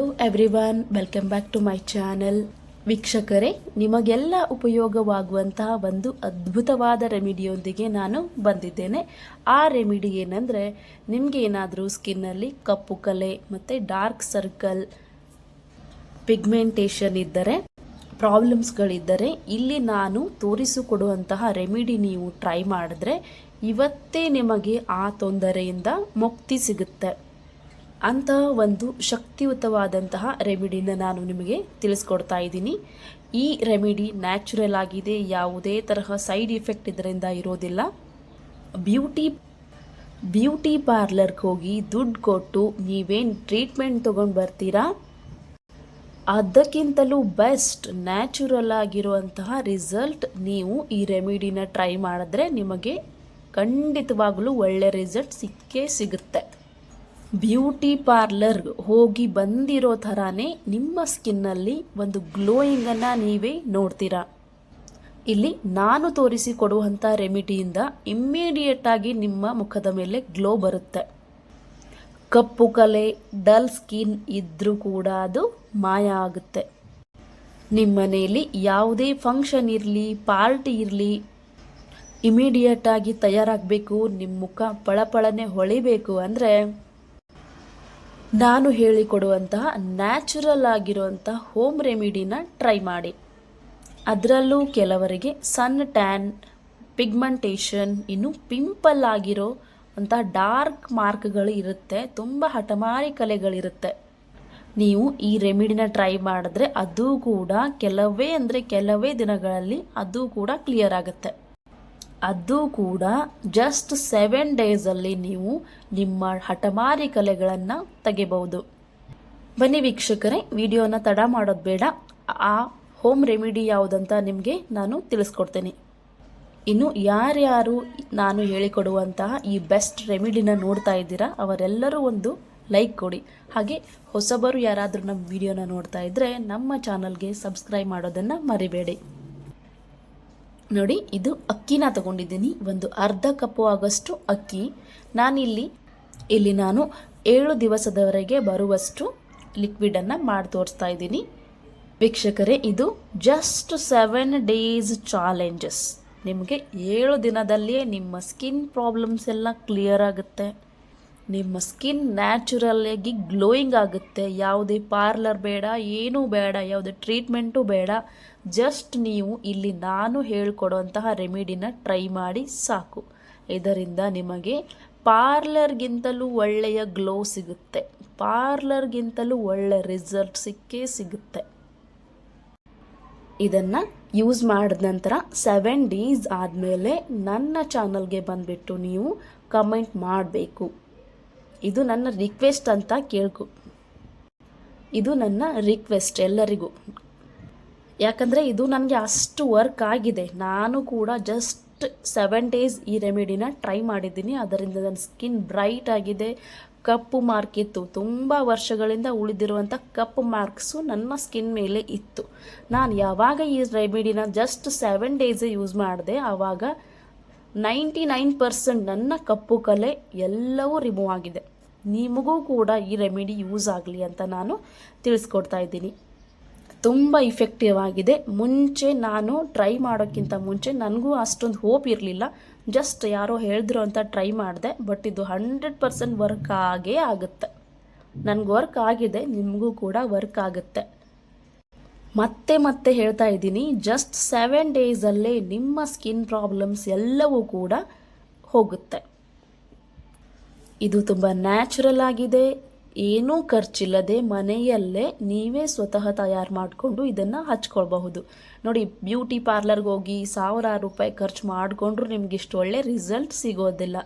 Hello everyone welcome back to my channel ವೀಕ್ಷಕರೇ, ನಿಮಗೆಲ್ಲ ಉಪಯೋಗವಾಗುವಂತಹ ಒಂದು ಅದ್ಭುತವಾದ ರೆಮಿಡಿಯೊಂದಿಗೆ ನಾನು ಬಂದಿದ್ದೇನೆ. ಆ ರೆಮಿಡಿ ಏನಂದರೆ, ನಿಮಗೆ ಏನಾದರೂ ಸ್ಕಿನ್ನಲ್ಲಿ ಕಪ್ಪು ಕಲೆ ಮತ್ತು ಡಾರ್ಕ್ ಸರ್ಕಲ್ ಪಿಗ್ಮೆಂಟೇಷನ್ ಇದ್ದರೆ ಪ್ರಾಬ್ಲಮ್ಸ್ಗಳಿದ್ದರೆ ಇಲ್ಲಿ ನಾನು ತೋರಿಸಿಕೊಡುವಂತಹ ರೆಮಿಡಿ ನೀವು ಟ್ರೈ ಮಾಡಿದ್ರೆ, ಇವತ್ತೇ ನಿಮಗೆ ಆ ತೊಂದರೆಯಿಂದ ಮುಕ್ತಿ ಸಿಗುತ್ತೆ. ಅಂತಹ ಒಂದು ಶಕ್ತಿಯುತವಾದಂತಹ ರೆಮಿಡಿನ ನಾನು ನಿಮಗೆ ತಿಳಿಸ್ಕೊಡ್ತಾ ಇದ್ದೀನಿ. ಈ ರೆಮಿಡಿ ನ್ಯಾಚುರಲ್ ಆಗಿದೆ, ಯಾವುದೇ ತರಹ ಸೈಡ್ ಇಫೆಕ್ಟ್ ಇದರಿಂದ ಇರೋದಿಲ್ಲ. ಬ್ಯೂಟಿ ಬ್ಯೂಟಿ ಪಾರ್ಲರ್ಗೆ ಹೋಗಿ ದುಡ್ಡು ಕೊಟ್ಟು ನೀವೇನು ಟ್ರೀಟ್ಮೆಂಟ್ ತೊಗೊಂಡು ಬರ್ತೀರಾ? ಅದಕ್ಕಿಂತಲೂ ಬೆಸ್ಟ್ ನ್ಯಾಚುರಲ್ ಆಗಿರುವಂತಹ ರಿಸಲ್ಟ್ ನೀವು ಈ ರೆಮಿಡಿನ ಟ್ರೈ ಮಾಡಿದ್ರೆ ನಿಮಗೆ ಖಂಡಿತವಾಗಲೂ ಒಳ್ಳೆ ರಿಸಲ್ಟ್ ಸಿಕ್ಕೇ ಸಿಗುತ್ತೆ. ಬ್ಯೂಟಿ ಪಾರ್ಲರ್ ಹೋಗಿ ಬಂದಿರೋ ಥರನೇ ನಿಮ್ಮ ಸ್ಕಿನ್ನಲ್ಲಿ ಒಂದು ಗ್ಲೋಯಿಂಗನ್ನು ನೀವೇ ನೋಡ್ತೀರಾ? ಇಲ್ಲಿ ನಾನು ತೋರಿಸಿಕೊಡುವಂಥ ರೆಮಿಡಿಯಿಂದ ಇಮ್ಮಿಡಿಯೇಟಾಗಿ ನಿಮ್ಮ ಮುಖದ ಮೇಲೆ ಗ್ಲೋ ಬರುತ್ತೆ. ಕಪ್ಪು ಕಲೆ, ಡಲ್ ಸ್ಕಿನ್ ಇದ್ದರೂ ಕೂಡ ಅದು ಮಾಯ ಆಗುತ್ತೆ. ನಿಮ್ಮ ಮನೆಯಲ್ಲಿ ಯಾವುದೇ ಫಂಕ್ಷನ್ ಇರಲಿ, ಪಾರ್ಟಿ ಇರಲಿ ಇಮಿಡಿಯೇಟಾಗಿ ತಯಾರಾಗಬೇಕು, ನಿಮ್ಮ ಮುಖ ಪಳಪಳನೆ ಹೊಳಿಬೇಕು ಅಂದರೆ ನಾನು ಹೇಳಿಕೊಡುವಂತಹ ನ್ಯಾಚುರಲ್ ಆಗಿರುವಂತಹ ಹೋಮ್ ರೆಮಿಡಿನ ಟ್ರೈ ಮಾಡಿ. ಅದರಲ್ಲೂ ಕೆಲವರಿಗೆ ಸನ್ ಟ್ಯಾನ್, ಪಿಗ್ಮೆಂಟೇಷನ್, ಇನ್ನು ಪಿಂಪಲ್ ಆಗಿರೋ ಅಂಥ ಡಾರ್ಕ್ ಮಾರ್ಕ್ಗಳು ಇರುತ್ತೆ, ತುಂಬ ಹಠಮಾರಿ ಕಲೆಗಳಿರುತ್ತೆ. ನೀವು ಈ ರೆಮಿಡಿನ ಟ್ರೈ ಮಾಡಿದ್ರೆ ಅದು ಕೂಡ ಕೆಲವೇ ಅಂದರೆ ಕೆಲವೇ ದಿನಗಳಲ್ಲಿ ಅದು ಕೂಡ ಕ್ಲಿಯರ್ ಆಗುತ್ತೆ. ಅದು ಕೂಡ ಜಸ್ಟ್ ಸೆವೆನ್ ಡೇಸಲ್ಲಿ ನೀವು ನಿಮ್ಮ ಹಠಮಾರಿ ಕಲೆಗಳನ್ನು ತೆಗಿಬಹುದು. ಬನ್ನಿ ವೀಕ್ಷಕರೇ, ವಿಡಿಯೋನ ತಡ ಮಾಡೋದು ಬೇಡ. ಆ ಹೋಮ್ ರೆಮಿಡಿ ಯಾವುದಂತ ನಿಮಗೆ ನಾನು ತಿಳಿಸ್ಕೊಡ್ತೇನೆ. ಇನ್ನು ಯಾರ್ಯಾರು ನಾನು ಹೇಳಿಕೊಡುವಂತಹ ಈ ಬೆಸ್ಟ್ ರೆಮಿಡಿನ ನೋಡ್ತಾ ಇದ್ದೀರಾ, ಅವರೆಲ್ಲರೂ ಒಂದು ಲೈಕ್ ಕೊಡಿ. ಹಾಗೆ ಹೊಸಬರು ಯಾರಾದರೂ ನಮ್ಮ ವಿಡಿಯೋನ ನೋಡ್ತಾ ಇದ್ದರೆ ನಮ್ಮ ಚಾನಲ್ಗೆ ಸಬ್ಸ್ಕ್ರೈಬ್ ಮಾಡೋದನ್ನು ಮರಿಬೇಡಿ. ನೋಡಿ, ಇದು ಅಕ್ಕಿನ ತಗೊಂಡಿದ್ದೀನಿ. ಒಂದು ಅರ್ಧ ಕಪ್ಪು ಆಗೋಷ್ಟು ಅಕ್ಕಿ. ನಾನಿಲ್ಲಿ, ಇಲ್ಲಿ ನಾನು ಏಳು ದಿವಸದವರೆಗೆ ಬರುವಷ್ಟು ಲಿಕ್ವಿಡನ್ನು ಮಾಡಿ ತೋರಿಸ್ತಾ ಇದ್ದೀನಿ. ವೀಕ್ಷಕರೇ, ಇದು ಜಸ್ಟ್ ಸೆವೆನ್ ಡೇಸ್ ಚಾಲೆಂಜಸ್ ನಿಮಗೆ ಏಳು ದಿನದಲ್ಲಿಯೇ ನಿಮ್ಮ ಸ್ಕಿನ್ ಪ್ರಾಬ್ಲಮ್ಸ್ ಎಲ್ಲ ಕ್ಲಿಯರ್ ಆಗುತ್ತೆ. ನಿಮ್ಮ ಸ್ಕಿನ್ ನ್ಯಾಚುರಲ್ಲಾಗಿ ಗ್ಲೋಯಿಂಗ್ ಆಗುತ್ತೆ. ಯಾವುದೇ ಪಾರ್ಲರ್ ಬೇಡ, ಏನೂ ಬೇಡ, ಯಾವುದೇ ಟ್ರೀಟ್ಮೆಂಟು ಬೇಡ. ಜಸ್ಟ್ ನೀವು ಇಲ್ಲಿ ನಾನು ಹೇಳ್ಕೊಡುವಂತಹ ರೆಮಿಡಿನ ಟ್ರೈ ಮಾಡಿ ಸಾಕು. ಇದರಿಂದ ನಿಮಗೆ ಪಾರ್ಲರ್ಗಿಂತಲೂ ಒಳ್ಳೆಯ ಗ್ಲೋ ಸಿಗುತ್ತೆ. ಪಾರ್ಲರ್ಗಿಂತಲೂ ಒಳ್ಳೆಯ ರಿಸಲ್ಟ್ ಸಿಕ್ಕೇ ಸಿಗುತ್ತೆ. ಇದನ್ನು ಯೂಸ್ ಮಾಡಿದ ನಂತರ ಸೆವೆನ್ ಡೇಸ್ ಆದಮೇಲೆ ನನ್ನ ಚಾನಲ್ಗೆ ಬಂದುಬಿಟ್ಟು ನೀವು ಕಮೆಂಟ್ ಮಾಡಬೇಕು. ಇದು ನನ್ನ ರಿಕ್ವೆಸ್ಟ್ ಅಂತ ಕೇಳ್ಕೊ ಇದು ನನ್ನ ರಿಕ್ವೆಸ್ಟ್ ಎಲ್ಲರಿಗೂ. ಯಾಕಂದರೆ ಇದು ನನಗೆ ಅಷ್ಟು ವರ್ಕ್ ಆಗಿದೆ. ನಾನು ಕೂಡ ಜಸ್ಟ್ ಸೆವೆನ್ ಡೇಸ್ ಈ ರೆಮಿಡಿನ ಟ್ರೈ ಮಾಡಿದ್ದೀನಿ. ಅದರಿಂದ ನನ್ನ ಸ್ಕಿನ್ ಬ್ರೈಟ್ ಆಗಿದೆ. ಕಪ್ಪು ಮಾರ್ಕ್ ಇತ್ತು. ತುಂಬ ವರ್ಷಗಳಿಂದ ಉಳಿದಿರುವಂಥ ಕಪ್ಪು ಮಾರ್ಕ್ಸು ನನ್ನ ಸ್ಕಿನ್ ಮೇಲೆ ಇತ್ತು. ನಾನು ಯಾವಾಗ ಈ ರೆಮಿಡಿನ ಜಸ್ಟ್ ಸೆವೆನ್ ಡೇಸೇ ಯೂಸ್ ಮಾಡಿದೆ, ಆವಾಗ ನೈಂಟಿ ನೈನ್ ಪರ್ಸೆಂಟ್ ನನ್ನ ಕಪ್ಪು ಕಲೆ ಎಲ್ಲವೂ ರಿಮೂವ್ ಆಗಿದೆ. ನಿಮಗೂ ಕೂಡ ಈ ರೆಮಿಡಿ ಯೂಸ್ ಆಗಲಿ ಅಂತ ನಾನು ತಿಳಿಸ್ಕೊಡ್ತಾ ಇದ್ದೀನಿ. ತುಂಬ ಇಫೆಕ್ಟಿವ್ ಆಗಿದೆ. ಮುಂಚೆ ನಾನು ಟ್ರೈ ಮಾಡೋಕ್ಕಿಂತ ಮುಂಚೆ ನನಗೂ ಅಷ್ಟೊಂದು ಹೋಪ್ ಇರಲಿಲ್ಲ. ಜಸ್ಟ್ ಯಾರೋ ಹೇಳಿದ್ರು ಅಂತ ಟ್ರೈ ಮಾಡಿದೆ ಬಟ್ ಇದು ಹಂಡ್ರೆಡ್ ಪರ್ಸೆಂಟ್ ವರ್ಕ್ ಆಗೇ ಆಗುತ್ತೆ. ನನಗೆ ವರ್ಕ್ ಆಗಿದೆ, ನಿಮಗೂ ಕೂಡ ವರ್ಕ್ ಆಗುತ್ತೆ. ಮತ್ತೆ ಮತ್ತೆ ಹೇಳ್ತಾ ಇದ್ದೀನಿ ಜಸ್ಟ್ ಸೆವೆನ್ ಡೇಸಲ್ಲೇ ನಿಮ್ಮ ಸ್ಕಿನ್ ಪ್ರಾಬ್ಲಮ್ಸ್ ಎಲ್ಲವೂ ಕೂಡ ಹೋಗುತ್ತೆ. ಇದು ತುಂಬ ನ್ಯಾಚುರಲ್ ಆಗಿದೆ. ಏನೂ ಖರ್ಚಿಲ್ಲದೆ ಮನೆಯಲ್ಲೇ ನೀವೇ ಸ್ವತಃ ತಯಾರು ಮಾಡಿಕೊಂಡು ಇದನ್ನು ಹಚ್ಕೊಳ್ಬಹುದು. ನೋಡಿ, ಬ್ಯೂಟಿ ಪಾರ್ಲರ್ಗೆ ಹೋಗಿ ಸಾವಿರಾರು ರೂಪಾಯಿ ಖರ್ಚು ಮಾಡಿಕೊಂಡ್ರು ನಿಮ್ಗೆ ಇಷ್ಟು ಒಳ್ಳೆ ರಿಸಲ್ಟ್ ಸಿಗೋದಿಲ್ಲ.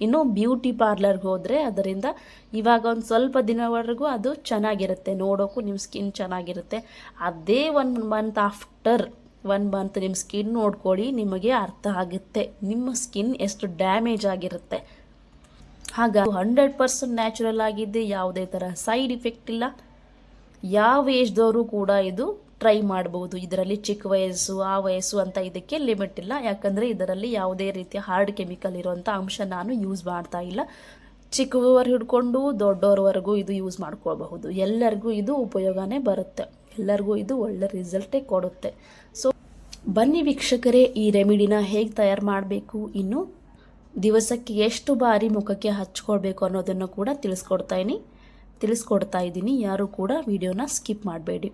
ಇನ್ನು ಬ್ಯೂಟಿ ಪಾರ್ಲರ್ಗೆ ಹೋದರೆ ಅದರಿಂದ ಇವಾಗ ಒಂದು ಸ್ವಲ್ಪ ದಿನವರೆಗೂ ಅದು ಚೆನ್ನಾಗಿರುತ್ತೆ. ನೋಡೋಕ್ಕೂ ನಿಮ್ಮ ಸ್ಕಿನ್ ಚೆನ್ನಾಗಿರುತ್ತೆ. ಅದೇ one month after one month ನಿಮ್ಮ ಸ್ಕಿನ್ ನೋಡ್ಕೊಳ್ಳಿ, ನಿಮಗೆ ಅರ್ಥ ಆಗುತ್ತೆ. ನಿಮ್ಮ ಸ್ಕಿನ್ ಎಷ್ಟು ಡ್ಯಾಮೇಜ್ ಆಗಿರುತ್ತೆ. ಹಾಗಾಗಿ ಹಂಡ್ರೆಡ್ ಪರ್ಸೆಂಟ್ ನ್ಯಾಚುರಲ್ ಆಗಿದೆ ಯಾವುದೇ ಥರ ಸೈಡ್ ಇಫೆಕ್ಟ್ ಇಲ್ಲ. ಯಾವ ಏಜ್ದವರು ಕೂಡ ಇದು ಟ್ರೈ ಮಾಡ್ಬೋದು. ಇದರಲ್ಲಿ ಚಿಕ್ಕ ವಯಸ್ಸು, ಆ ವಯಸ್ಸು ಅಂತ ಇದಕ್ಕೆ ಲಿಮಿಟ್ ಇಲ್ಲ. ಯಾಕಂದರೆ ಇದರಲ್ಲಿ ಯಾವುದೇ ರೀತಿಯ ಹಾರ್ಡ್ ಕೆಮಿಕಲ್ ಇರುವಂಥ ಅಂಶ ನಾನು ಯೂಸ್ ಮಾಡ್ತಾ ಇಲ್ಲ. ಚಿಕ್ಕವರು ಹಿಡ್ಕೊಂಡು ದೊಡ್ಡವರವರೆಗೂ ಇದು ಯೂಸ್ ಮಾಡ್ಕೋಬಹುದು ಎಲ್ಲರಿಗೂ ಇದು ಉಪಯೋಗನೇ ಬರುತ್ತೆ. ಎಲ್ಲರಿಗೂ ಇದು ಒಳ್ಳೆ ರಿಸಲ್ಟೇ ಕೊಡುತ್ತೆ. ಸೊ, ಬನ್ನಿ ವೀಕ್ಷಕರೇ, ಈ ರೆಮಿಡಿನ ಹೇಗೆ ತಯಾರು ಮಾಡಬೇಕು, ಇನ್ನು ದಿವಸಕ್ಕೆ ಎಷ್ಟು ಬಾರಿ ಮುಖಕ್ಕೆ ಹಚ್ಕೊಳ್ಬೇಕು ಅನ್ನೋದನ್ನು ಕೂಡ ತಿಳಿಸ್ಕೊಡ್ತಾಯಿನಿ ತಿಳಿಸ್ಕೊಡ್ತಾ ಇದ್ದೀನಿ. ಯಾರು ಕೂಡ ವಿಡಿಯೋನ ಸ್ಕಿಪ್ ಮಾಡಬೇಡಿ.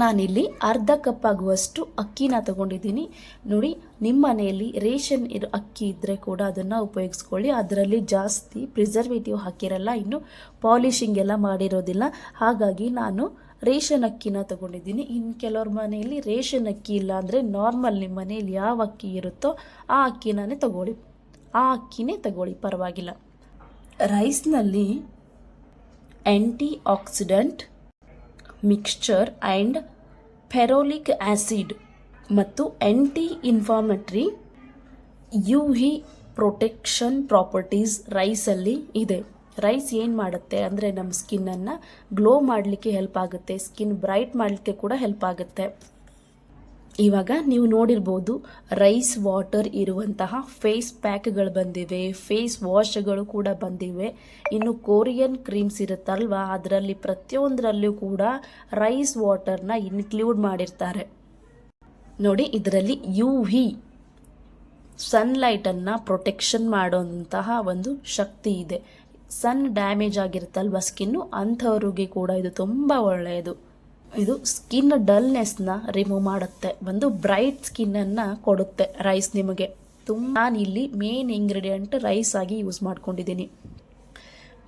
ನಾನಿಲ್ಲಿ ಅರ್ಧ ಕಪ್ ಆಗುವಷ್ಟು ಅಕ್ಕಿನ ತಗೊಂಡಿದ್ದೀನಿ. ನೋಡಿ, ನಿಮ್ಮ ಮನೆಯಲ್ಲಿ ರೇಷನ್ ಇರೋ ಅಕ್ಕಿ ಇದ್ದರೆ ಕೂಡ ಅದನ್ನು ಉಪಯೋಗಿಸ್ಕೊಳ್ಳಿ. ಅದರಲ್ಲಿ ಜಾಸ್ತಿ ಪ್ರಿಸರ್ವೇಟಿವ್ ಹಾಕಿರಲ್ಲ, ಇನ್ನು ಪಾಲಿಶಿಂಗ್ ಎಲ್ಲ ಮಾಡಿರೋದಿಲ್ಲ. ಹಾಗಾಗಿ ನಾನು ರೇಷನ್ ಅಕ್ಕಿನ ತಗೊಂಡಿದ್ದೀನಿ. ಇನ್ನು ಕೆಲವ್ರ ಮನೆಯಲ್ಲಿ ರೇಷನ್ ಅಕ್ಕಿ ಇಲ್ಲ ಅಂದರೆ ನಾರ್ಮಲ್ ನಿಮ್ಮ ಮನೆಯಲ್ಲಿ ಯಾವ ಅಕ್ಕಿ ಇರುತ್ತೋ ಆ ಅಕ್ಕಿನೇ ತಗೊಳ್ಳಿ. ಆ ಅಕ್ಕಿನೇ ತಗೊಳ್ಳಿ ಪರವಾಗಿಲ್ಲ. ರೈಸ್ನಲ್ಲಿ anti oxidant mixture and ferulic acid ಮತ್ತು anti inflammatory UV protection properties ರೈಸಲ್ಲಿ ಇದೆ. ರೈಸ್ ಏನು ಮಾಡುತ್ತೆ ಅಂದರೆ ನಮ್ಮ ಸ್ಕಿನ್ನನ್ನು ಗ್ಲೋ ಮಾಡಲಿಕ್ಕೆ ಹೆಲ್ಪ್ ಆಗುತ್ತೆ, ಸ್ಕಿನ್ ಬ್ರೈಟ್ ಮಾಡಲಿಕ್ಕೆ ಕೂಡ ಹೆಲ್ಪ್ ಆಗುತ್ತೆ. ಇವಾಗ ನೀವು ನೋಡಿರ್ಬೋದು ರೈಸ್ ವಾಟರ್ ಇರುವಂತಹ ಫೇಸ್ ಪ್ಯಾಕ್ಗಳು ಬಂದಿವೆ ಫೇಸ್ ವಾಶ್ಗಳು ಕೂಡ ಬಂದಿವೆ. ಇನ್ನು ಕೊರಿಯನ್ ಕ್ರೀಮ್ಸ್ ಇರುತ್ತಲ್ವ? ಅದರಲ್ಲಿ ಪ್ರತಿಯೊಂದರಲ್ಲೂ ಕೂಡ ರೈಸ್ ವಾಟರ್ನ ಇನ್ಕ್ಲೂಡ್ ಮಾಡಿರ್ತಾರೆ. ನೋಡಿ, ಇದರಲ್ಲಿ ಯು ವಿ ಸನ್ಲೈಟನ್ನು ಪ್ರೊಟೆಕ್ಷನ್ ಮಾಡುವಂತಹ ಒಂದು ಶಕ್ತಿ ಇದೆ. ಸನ್ ಡ್ಯಾಮೇಜ್ ಆಗಿರುತ್ತಲ್ವ ಸ್ಕಿನ್ನು ಅಂಥವ್ರಿಗೆ ಕೂಡ ಇದು ತುಂಬ ಒಳ್ಳೆಯದು. ಇದು ಸ್ಕಿನ್ ಡಲ್ನೆಸ್ನ ರಿಮೂವ್ ಮಾಡುತ್ತೆ. ಒಂದು ಬ್ರೈಟ್ ಸ್ಕಿನ್ನನ್ನು ಕೊಡುತ್ತೆ ರೈಸ್ ನಿಮಗೆ. ತುಂಬ ನಾನು ಇಲ್ಲಿ ಮೇನ್ ಇಂಗ್ರೀಡಿಯೆಂಟ್ ರೈಸ್ ಆಗಿ ಯೂಸ್ ಮಾಡ್ಕೊಂಡಿದ್ದೀನಿ.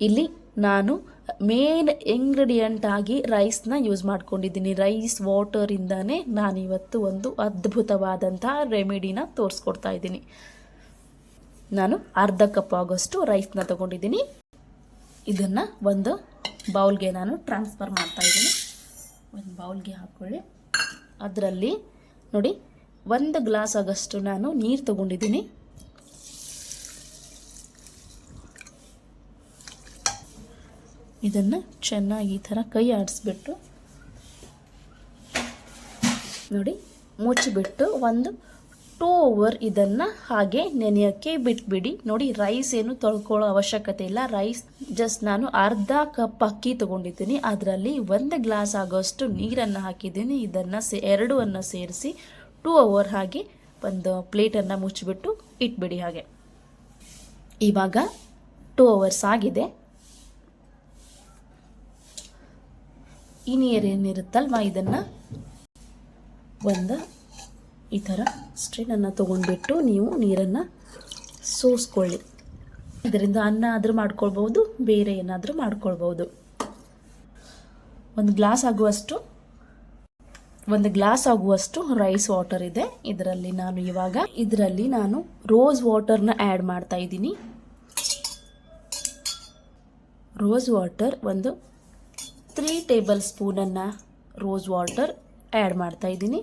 ಇಲ್ಲಿ ನಾನು ಮೇನ್ ಇಂಗ್ರೀಡಿಯೆಂಟ್ ಆಗಿ ರೈಸ್ನ ಯೂಸ್ ಮಾಡ್ಕೊಂಡಿದ್ದೀನಿ. ರೈಸ್ ವಾಟರಿಂದನೇ ನಾನಿವತ್ತು ಒಂದು ಅದ್ಭುತವಾದಂತಹ ರೆಮಿಡಿನ ತೋರಿಸ್ಕೊಡ್ತಾ ಇದ್ದೀನಿ. ನಾನು ಅರ್ಧ ಕಪ್ ಆಗೋಷ್ಟು ರೈಸ್ನ ತಗೊಂಡಿದ್ದೀನಿ. ಇದನ್ನು ಒಂದು ಬೌಲ್ಗೆ ನಾನು ಟ್ರಾನ್ಸ್ಫರ್ ಮಾಡ್ತಾ ಇದ್ದೀನಿ. ಒಂದು ಬೌಲ್ಗೆ ಹಾಕ್ಕೊಳ್ಳಿ ಅದರಲ್ಲಿ ನೋಡಿ, ಒಂದು ಗ್ಲಾಸ್ ಆಗಷ್ಟು ನಾನು ನೀರು ತಗೊಂಡಿದ್ದೀನಿ. ಇದನ್ನು ಚೆನ್ನಾಗಿ ಈ ಥರ ಕೈ ಆಡಿಸ್ಬಿಟ್ಟು ನೋಡಿ, ಮುಚ್ಚಿಬಿಟ್ಟು ಒಂದು ಟೂ ಅವರ್ ಇದನ್ನು ಹಾಗೆ ನೆನೆಯೋಕ್ಕೆ ಬಿಟ್ಬಿಡಿ. ನೋಡಿ ರೈಸ್ ಏನು ತೊಳ್ಕೊಳ್ಳೋ ಅವಶ್ಯಕತೆ ಇಲ್ಲ. ರೈಸ್ ಜಸ್ಟ್ ನಾನು ಅರ್ಧ ಕಪ್ ಅಕ್ಕಿ ತೊಗೊಂಡಿದ್ದೀನಿ. ಅದರಲ್ಲಿ ಒಂದು ಗ್ಲಾಸ್ ಆಗೋಷ್ಟು ನೀರನ್ನು ಹಾಕಿದ್ದೀನಿ. ಇದನ್ನು ಸೇ ಎರಡನ್ನು ಸೇರಿಸಿ ಟೂ ಅವರ್ ಹಾಗೆ ಒಂದು ಪ್ಲೇಟನ್ನು ಮುಚ್ಚಿಬಿಟ್ಟು ಇಟ್ಬಿಡಿ ಹಾಗೆ. ಇವಾಗ ಟೂ ಅವರ್ಸ್ ಆಗಿದೆ. ಈ ನೀರೇನಿರುತ್ತಲ್ವ? ಇದನ್ನು ಒಂದು ಈ ಥರ ಸ್ಟ್ರೈನನ್ನು ತೊಗೊಂಡ್ಬಿಟ್ಟು ನೀವು ನೀರನ್ನು ಸೋಸ್ಕೊಳ್ಳಿ. ಇದರಿಂದ ಅನ್ನ ಆದರೂ ಮಾಡ್ಕೊಳ್ಬೋದು, ಬೇರೆ ಏನಾದರೂ ಮಾಡ್ಕೊಳ್ಬೋದು. ಒಂದು ಗ್ಲಾಸ್ ಆಗುವಷ್ಟು, ಒಂದು ಗ್ಲಾಸ್ ಆಗುವಷ್ಟು ರೈಸ್ ವಾಟರ್ ಇದೆ. ಇದರಲ್ಲಿ ನಾನು ಇವಾಗ, ಇದರಲ್ಲಿ ನಾನು ರೋಸ್ ವಾಟರ್ನ ಆ್ಯಡ್ ಮಾಡ್ತಾ ಇದ್ದೀನಿ. ರೋಸ್ ವಾಟರ್ ಒಂದು ತ್ರೀ ಟೇಬಲ್ ಸ್ಪೂನನ್ನು ರೋಸ್ ವಾಟರ್ ಆ್ಯಡ್ ಮಾಡ್ತಾ ಇದ್ದೀನಿ.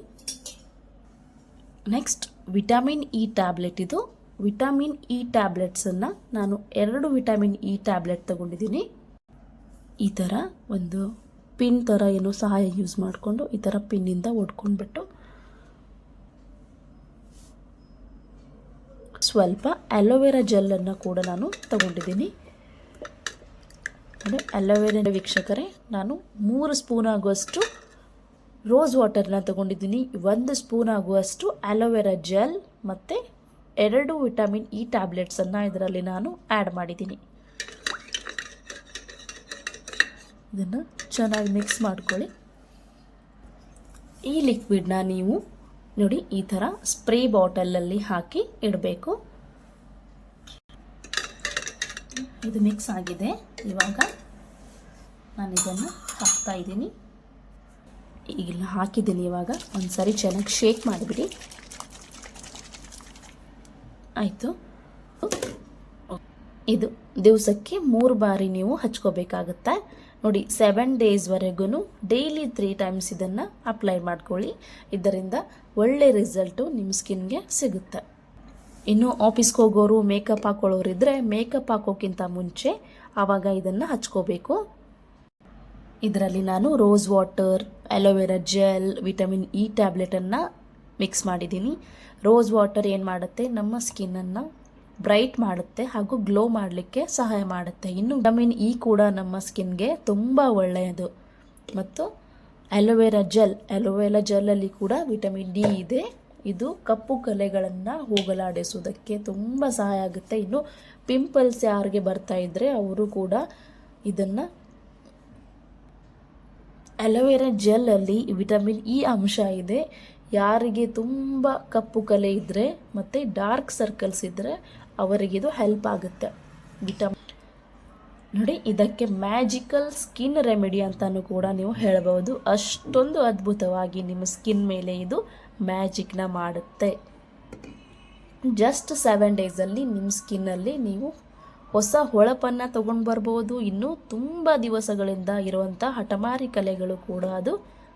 ನೆಕ್ಸ್ಟ್ ವಿಟಮಿನ್ ಇ ಟ್ಯಾಬ್ಲೆಟ್ ಇದು. ವಿಟಮಿನ್ ಇ ಟ್ಯಾಬ್ಲೆಟ್ಸನ್ನು ನಾನು ಎರಡು ವಿಟಮಿನ್ ಇ ಟ್ಯಾಬ್ಲೆಟ್ ತಗೊಂಡಿದ್ದೀನಿ. ಈ ಥರ ಒಂದು ಪಿನ್ ಥರ ಏನೋ ಸಹಾಯ ಯೂಸ್ ಮಾಡಿಕೊಂಡು ಈ ಥರ ಪಿನ್ನಿಂದ ಒಡ್ಕೊಂಡ್ಬಿಟ್ಟು ಸ್ವಲ್ಪ ಅಲೋವೆರಾ ಜೆಲ್ಲನ್ನು ಕೂಡ ನಾನು ತಗೊಂಡಿದ್ದೀನಿ. ಅಲೋವೆರಾ ವೀಕ್ಷಕರೇ, ನಾನು ಮೂರು ಸ್ಪೂನ್ ಆಗುವಷ್ಟು ರೋಸ್ ವಾಟರ್ನ ತಗೊಂಡಿದ್ದೀನಿ. ಒಂದು ಸ್ಪೂನ್ ಆಗುವಷ್ಟು ಅಲೋವೆರಾ ಜೆಲ್ ಮತ್ತು ಎರಡು ವಿಟಮಿನ್ ಇ ಟ್ಯಾಬ್ಲೆಟ್ಸನ್ನು ಇದರಲ್ಲಿ ನಾನು ಆ್ಯಡ್ ಮಾಡಿದ್ದೀನಿ. ಇದನ್ನು ಚೆನ್ನಾಗಿ ಮಿಕ್ಸ್ ಮಾಡ್ಕೊಳ್ಳಿ. ಈ ಲಿಕ್ವಿಡ್ನ ನೀವು ನೋಡಿ ಈ ಥರ ಸ್ಪ್ರೇ ಬಾಟಲಲ್ಲಿ ಹಾಕಿ ಇಡಬೇಕು. ಇದು ಮಿಕ್ಸ್ ಆಗಿದೆ. ಇವಾಗ ನಾನು ಇದನ್ನು ಹಾಕ್ತಾ ಇದ್ದೀನಿ. ಈಗೆಲ್ಲ, ಹಾಕಿದ್ದೀನಿ ಇವಾಗ. ಒಂದು ಸರಿ ಚೆನ್ನಾಗಿ ಶೇಕ್ ಮಾಡಿಬಿಡಿ. ಆಯಿತು. ಇದು ದಿವಸಕ್ಕೆ ಮೂರು ಬಾರಿ ನೀವು ಹಚ್ಕೋಬೇಕಾಗತ್ತೆ? ನೋಡಿ ಸೆವೆನ್ ಡೇಸ್ವರೆಗೂ ಡೈಲಿ ತ್ರೀ ಟೈಮ್ಸ್ ಇದನ್ನು ಅಪ್ಲೈ ಮಾಡ್ಕೊಳ್ಳಿ. ಇದರಿಂದ ಒಳ್ಳೆ ರಿಸಲ್ಟು ನಿಮ್ಮ ಸ್ಕಿನ್ಗೆ ಸಿಗುತ್ತೆ. ಇನ್ನು ಆಫೀಸ್ಗೆ ಹೋಗೋರು ಮೇಕಪ್ ಹಾಕೊಳ್ಳೋರು ಇದ್ದರೆ ಮೇಕಪ್ ಹಾಕೋಕ್ಕಿಂತ ಮುಂಚೆ ಆವಾಗ ಇದನ್ನು ಹಚ್ಕೋಬೇಕು. ಇದರಲ್ಲಿ ನಾನು rose water aloe vera gel vitamin E ಟ್ಯಾಬ್ಲೆಟನ್ನು mix ಮಾಡಿದ್ದೀನಿ. ರೋಸ್ ವಾಟರ್ ಏನು ಮಾಡುತ್ತೆ? ನಮ್ಮ ಸ್ಕಿನ್ನನ್ನು ಬ್ರೈಟ್ ಮಾಡುತ್ತೆ ಹಾಗೂ ಗ್ಲೋ ಮಾಡಲಿಕ್ಕೆ ಸಹಾಯ ಮಾಡುತ್ತೆ. ಇನ್ನು ವಿಟಮಿನ್ ಇ ಕೂಡ ನಮ್ಮ ಸ್ಕಿನ್ಗೆ ತುಂಬ ಒಳ್ಳೆಯದು. ಮತ್ತು ಅಲೋವೆರಾ ಜೆಲ್ ಅಲೋವೆರಾ ಜೆಲ್ಲಲ್ಲಿ ಕೂಡ ವಿಟಮಿನ್ ಡಿ ಇದೆ. ಇದು ಕಪ್ಪು ಕಲೆಗಳನ್ನು ಹೋಗಲಾಡಿಸುವುದಕ್ಕೆ ತುಂಬ ಸಹಾಯ ಆಗುತ್ತೆ. ಇನ್ನು ಪಿಂಪಲ್ಸ್ ಯಾರಿಗೆ ಬರ್ತಾ ಇದ್ದರೆ ಅವರು ಕೂಡ ಇದನ್ನು ಅಲೋವೆರಾ ಜೆಲ್ಲಲ್ಲಿ ವಿಟಮಿನ್ ಇ ಅಂಶ ಇದೆ. ಯಾರಿಗೆ ತುಂಬ ಕಪ್ಪು ಕಲೆ ಇದ್ದರೆ ಮತ್ತು ಡಾರ್ಕ್ ಸರ್ಕಲ್ಸ್ ಇದ್ದರೆ ಇದು ಹೆಲ್ಪ್ ಆಗುತ್ತೆ. ವಿಟಮಿನ್ ನೋಡಿ, ಇದಕ್ಕೆ ಮ್ಯಾಜಿಕಲ್ ಸ್ಕಿನ್ ರೆಮಿಡಿ ಅಂತಲೂ ಕೂಡ ನೀವು ಹೇಳಬಹುದು. ಅಷ್ಟೊಂದು ಅದ್ಭುತವಾಗಿ ನಿಮ್ಮ ಸ್ಕಿನ್ ಮೇಲೆ ಇದು ಮ್ಯಾಜಿಕ್ನ ಮಾಡುತ್ತೆ. ಜಸ್ಟ್ ಸೆವೆನ್ ಡೇಸಲ್ಲಿ ನಿಮ್ಮ ಸ್ಕಿನ್ನಲ್ಲಿ ನೀವು ಹೊಸ ಹೊಳಪನ್ನು ತಗೊಂಡು ಬರ್ಬೋದು. ಇನ್ನೂ ತುಂಬ ದಿವಸಗಳಿಂದ ಇರುವಂಥ ಹಠಮಾರಿ ಕಲೆಗಳು ಕೂಡ ಅದು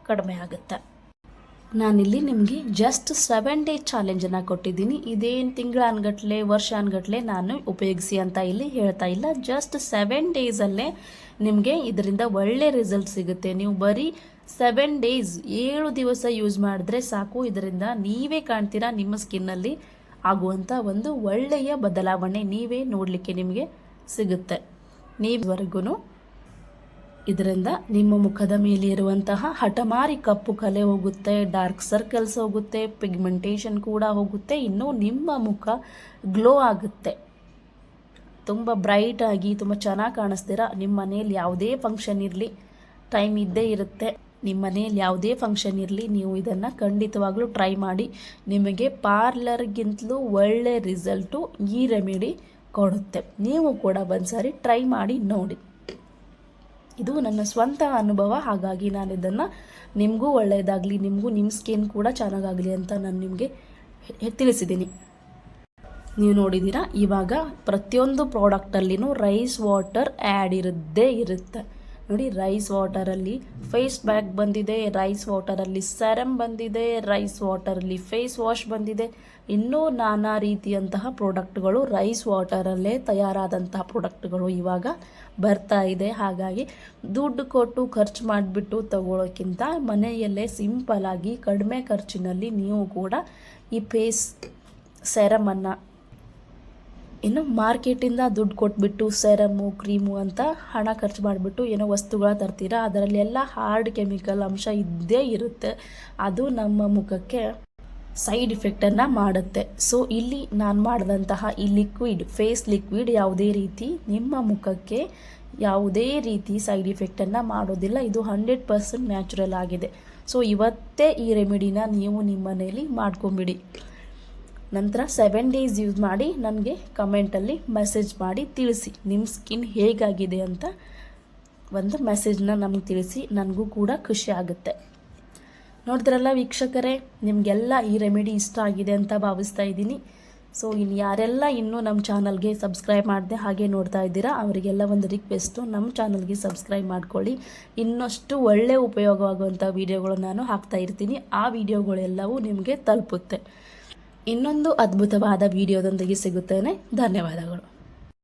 ಕಡಿಮೆ ಆಗುತ್ತೆ. ನಾನಿಲ್ಲಿ ನಿಮಗೆ ಜಸ್ಟ್ ಸೆವೆನ್ ಡೇ ಚಾಲೆಂಜನ್ನು ಕೊಟ್ಟಿದ್ದೀನಿ. ಇದೇನು ತಿಂಗಳ ಅನ್ಗಟ್ಲೆ, ವರ್ಷ ಅನ್ಗಟ್ಲೆ ನಾನು ಉಪಯೋಗಿಸಿ ಅಂತ ಇಲ್ಲಿ ಹೇಳ್ತಾ ಇಲ್ಲ. ಜಸ್ಟ್ ಸೆವೆನ್ ಡೇಸಲ್ಲೇ ನಿಮಗೆ ಇದರಿಂದ ಒಳ್ಳೆ ರಿಸಲ್ಟ್ ಸಿಗುತ್ತೆ. ನೀವು ಬರೀ ಸೆವೆನ್ ಡೇಸ್ ಏಳು ದಿವಸ ಯೂಸ್ ಮಾಡಿದ್ರೆ ಸಾಕು. ಇದರಿಂದ ನೀವೇ ಕಾಣ್ತೀರಾ ನಿಮ್ಮ ಸ್ಕಿನ್ನಲ್ಲಿ ಆಗುವಂಥ ಒಂದು ಒಳ್ಳೆಯ ಬದಲಾವಣೆ ನೀವೇ ನೋಡಲಿಕ್ಕೆ ನಿಮಗೆ ಸಿಗುತ್ತೆ. ನೀವರೆಗೂ ಇದರಿಂದ ನಿಮ್ಮ ಮುಖದ ಮೇಲೆ ಇರುವಂತಹ ಹಠಮಾರಿ ಕಪ್ಪು ಕಲೆ ಹೋಗುತ್ತೆ ಡಾರ್ಕ್ ಸರ್ಕಲ್ಸ್ ಹೋಗುತ್ತೆ ಪಿಗ್ಮೆಂಟೇಷನ್ ಕೂಡ ಹೋಗುತ್ತೆ, ಇನ್ನು ನಿಮ್ಮ ಮುಖ ಗ್ಲೋ ಆಗುತ್ತೆ. ತುಂಬ ಬ್ರೈಟ್ ಆಗಿ, ತುಂಬ ಚೆನ್ನಾಗಿ ಕಾಣಿಸ್ತೀರಾ? ನಿಮ್ಮ ಮನೇಲಿ ಯಾವುದೇ ಫಂಕ್ಷನ್ ಇರಲಿ ಟೈಮ್ ಇದ್ದೇ ಇರುತ್ತೆ. ನಿಮ್ಮ ಮನೆಯಲ್ಲಿ ಯಾವುದೇ ಫಂಕ್ಷನ್ ಇರಲಿ, ನೀವು ಇದನ್ನು ಖಂಡಿತವಾಗ್ಲೂ ಟ್ರೈ ಮಾಡಿ, ನಿಮಗೆ ಪಾರ್ಲರ್ಗಿಂತಲೂ ಒಳ್ಳೆ ರಿಸಲ್ಟು ಈ ರೆಮಿಡಿ ಕೊಡುತ್ತೆ. ನೀವು ಕೂಡ ಒಂದು ಸಾರಿ ಟ್ರೈ ಮಾಡಿ ನೋಡಿ. ಇದು ನನ್ನ ಸ್ವಂತ ಅನುಭವ, ಹಾಗಾಗಿ ನಾನು ಇದನ್ನು ನಿಮಗೂ ಒಳ್ಳೆಯದಾಗಲಿ, ನಿಮಗೂ ನಿಮ್ಮ ಸ್ಕಿನ್ ಕೂಡ ಚೆನ್ನಾಗಾಗಲಿ ಅಂತ ನಾನು ನಿಮಗೆ ತಿಳಿಸಿದ್ದೀನಿ ನೀವು ನೋಡಿದ್ದೀರಾ ಇವಾಗ ಪ್ರತಿಯೊಂದು ಪ್ರಾಡಕ್ಟಲ್ಲಿನೂ ರೈಸ್ ವಾಟರ್ ಆ್ಯಡ್ ಇರದ್ದೇ ಇರುತ್ತೆ. ನೋಡಿ ರೈಸ್ ವಾಟರಲ್ಲಿ ಫೇಸ್ ಬ್ಯಾಗ್ ಬಂದಿದೆ ರೈಸ್ ವಾಟರಲ್ಲಿ ಸೆರಮ್ ಬಂದಿದೆ ರೈಸ್ ವಾಟರಲ್ಲಿ ಫೇಸ್ ವಾಶ್ ಬಂದಿದೆ. ಇನ್ನೂ ನಾನಾ ರೀತಿಯಂತಹ ಪ್ರಾಡಕ್ಟ್ಗಳು ರೈಸ್ ವಾಟರಲ್ಲೇ ತಯಾರಾದಂತಹ ಪ್ರಾಡಕ್ಟ್ಗಳು ಇವಾಗ ಬರ್ತಾ ಇದೆ. ಹಾಗಾಗಿ ದುಡ್ಡು ಕೊಟ್ಟು ಖರ್ಚು ಮಾಡಿಬಿಟ್ಟು ತಗೊಳ್ಳೋಕ್ಕಿಂತ ಮನೆಯಲ್ಲೇ ಸಿಂಪಲಾಗಿ ಕಡಿಮೆ ಖರ್ಚಿನಲ್ಲಿ ನೀವು ಕೂಡ ಈ ಫೇಸ್ ಸೆರಮನ್ನು ಇನ್ನು ಮಾರ್ಕೆಟಿಂದ ದುಡ್ಡು ಕೊಟ್ಬಿಟ್ಟು ಸೆರಮು, ಕ್ರೀಮು ಅಂತ ಹಣ ಖರ್ಚು ಮಾಡಿಬಿಟ್ಟು ಏನೋ ವಸ್ತುಗಳ ತರ್ತೀರಾ? ಅದರಲ್ಲಿ ಎಲ್ಲ ಹಾರ್ಡ್ ಕೆಮಿಕಲ್ ಅಂಶ ಇದ್ದೇ ಇರುತ್ತೆ. ಅದು ನಮ್ಮ ಮುಖಕ್ಕೆ ಸೈಡ್ ಇಫೆಕ್ಟನ್ನು ಮಾಡುತ್ತೆ. ಸೊ ಇಲ್ಲಿ ನಾನು ಮಾಡಿದಂತಹ ಈ ಲಿಕ್ವಿಡ್ ಫೇಸ್ ಲಿಕ್ವಿಡ್ ಯಾವುದೇ ರೀತಿ ನಿಮ್ಮ ಮುಖಕ್ಕೆ ಯಾವುದೇ ರೀತಿ ಸೈಡ್ ಇಫೆಕ್ಟನ್ನು ಮಾಡೋದಿಲ್ಲ. ಇದು ಹಂಡ್ರೆಡ್ ಪರ್ಸೆಂಟ್ ನ್ಯಾಚುರಲ್ ಆಗಿದೆ. ಸೊ ಇವತ್ತೇ ಈ ರೆಮಿಡಿನ ನೀವು ನಿಮ್ಮ ಮನೆಯಲ್ಲಿ ಮಾಡ್ಕೊಂಬಿಡಿ. ನಂತರ ಸೆವೆನ್ ಡೇಸ್ ಯೂಸ್ ಮಾಡಿ ನನಗೆ ಕಮೆಂಟಲ್ಲಿ ಮೆಸೇಜ್ ಮಾಡಿ ತಿಳಿಸಿ. ನಿಮ್ಮ ಸ್ಕಿನ್ ಹೇಗಾಗಿದೆ ಅಂತ ಒಂದು ಮೆಸೇಜ್ನ ನಮಗೆ ತಿಳಿಸಿ, ನನಗೂ ಕೂಡ ಖುಷಿ ಆಗುತ್ತೆ. ನೋಡಿದ್ರಲ್ಲ ವೀಕ್ಷಕರೇ, ನಿಮಗೆಲ್ಲ ಈ ರೆಮಿಡಿ ಇಷ್ಟ ಆಗಿದೆ ಅಂತ ಭಾವಿಸ್ತಾ ಇದ್ದೀನಿ. ಸೊ ಇನ್ನು ಯಾರೆಲ್ಲ ಇನ್ನೂ ನಮ್ಮ ಚಾನಲ್ಗೆ ಸಬ್ಸ್ಕ್ರೈಬ್ ಮಾಡಿದೆ ಹಾಗೆ ನೋಡ್ತಾ ಇದ್ದೀರಾ, ಅವರಿಗೆಲ್ಲ ಒಂದು ರಿಕ್ವೆಸ್ಟು ನಮ್ಮ ಚಾನಲ್ಗೆ ಸಬ್ಸ್ಕ್ರೈಬ್ ಮಾಡ್ಕೊಳ್ಳಿ. ಇನ್ನಷ್ಟು ಒಳ್ಳೆ ಉಪಯೋಗವಾಗುವಂಥ ವೀಡಿಯೋಗಳು ನಾನು ಹಾಕ್ತಾ ಇರ್ತೀನಿ. ಆ ವಿಡಿಯೋಗಳೆಲ್ಲವೂ ನಿಮಗೆ ತಲುಪುತ್ತೆ. ಇನ್ನೊಂದು ಅದ್ಭುತವಾದ ವಿಡಿಯೋದೊಂದಿಗೆ ಸಿಗುತ್ತೇನೆ. ಧನ್ಯವಾದಗಳು.